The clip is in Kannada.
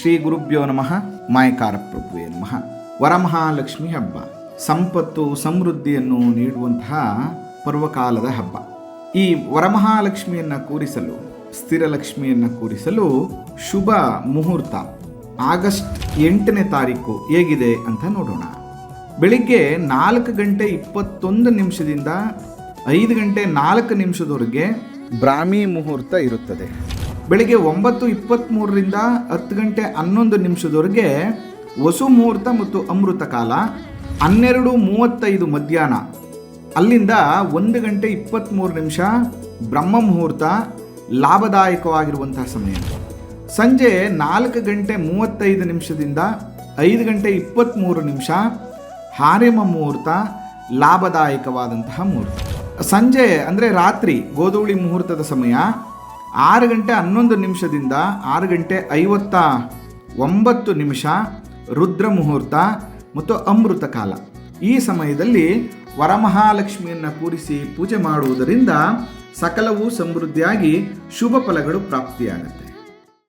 ಶ್ರೀ ಗುರುಭ್ಯೋ ನಮಃ. ಮಾಯಕಾರ ಪ್ರಭುವೇ ನಮಃ. ವರಮಹಾಲಕ್ಷ್ಮಿ ಹಬ್ಬ. ಸಂಪತ್ತು, ಸಮೃದ್ಧಿಯನ್ನು ನೀಡುವಂತಹ ಪರ್ವಕಾಲದ ಹಬ್ಬ. ಈ ವರಮಹಾಲಕ್ಷ್ಮಿಯನ್ನು ಕೂರಿಸಲು ಸ್ಥಿರಲಕ್ಷ್ಮಿಯನ್ನು ಕೂರಿಸಲು ಶುಭ ಮುಹೂರ್ತ. ಆಗಸ್ಟ್ ಎಂಟನೇ ತಾರೀಕು ಹೇಗಿದೆ ಅಂತ ನೋಡೋಣ. ಬೆಳಿಗ್ಗೆ ನಾಲ್ಕು ಗಂಟೆ ಇಪ್ಪತ್ತೊಂದು ನಿಮಿಷದಿಂದ ಐದು ಗಂಟೆ ನಾಲ್ಕು ನಿಮಿಷದವರೆಗೆ ಬ್ರಾಹ್ಮಿ ಮುಹೂರ್ತ ಇರುತ್ತದೆ. ಬೆಳಿಗ್ಗೆ ಒಂಬತ್ತು ಇಪ್ಪತ್ತ್ಮೂರರಿಂದ ಹತ್ತು ಗಂಟೆ ಹನ್ನೊಂದು ನಿಮಿಷದವರೆಗೆ ವಸು ಮುಹೂರ್ತ ಮತ್ತು ಅಮೃತ ಕಾಲ, ಹನ್ನೆರಡು ಮೂವತ್ತೈದು ಮಧ್ಯಾಹ್ನ. ಅಲ್ಲಿಂದ ಒಂದು ಗಂಟೆ ಇಪ್ಪತ್ತ್ಮೂರು ನಿಮಿಷ ಬ್ರಹ್ಮ ಮುಹೂರ್ತ ಲಾಭದಾಯಕವಾಗಿರುವಂತಹ ಸಮಯ. ಸಂಜೆ ನಾಲ್ಕು ಗಂಟೆ ಮೂವತ್ತೈದು ನಿಮಿಷದಿಂದ ಐದು ಗಂಟೆ ಇಪ್ಪತ್ತ್ಮೂರು ನಿಮಿಷ ಹಾರೆಮ ಮುಹೂರ್ತ ಲಾಭದಾಯಕವಾದಂತಹ ಮುಹೂರ್ತ. ಸಂಜೆ ಅಂದರೆ ರಾತ್ರಿ, ಗೋಧೂಳಿ ಮುಹೂರ್ತದ ಸಮಯ. ಆರು ಗಂಟೆ ಹನ್ನೊಂದು ನಿಮಿಷದಿಂದ ಆರು ಗಂಟೆ ಐವತ್ತ ಒಂಬತ್ತು ನಿಮಿಷ ರುದ್ರ ಮುಹೂರ್ತ ಮತ್ತು ಅಮೃತ ಕಾಲ. ಈ ಸಮಯದಲ್ಲಿ ವರಮಹಾಲಕ್ಷ್ಮಿಯನ್ನು ಕೂರಿಸಿ ಪೂಜೆ ಮಾಡುವುದರಿಂದ ಸಕಲವೂ ಸಮೃದ್ಧಿಯಾಗಿ ಶುಭ ಫಲಗಳು ಪ್ರಾಪ್ತಿಯಾಗುತ್ತೆ.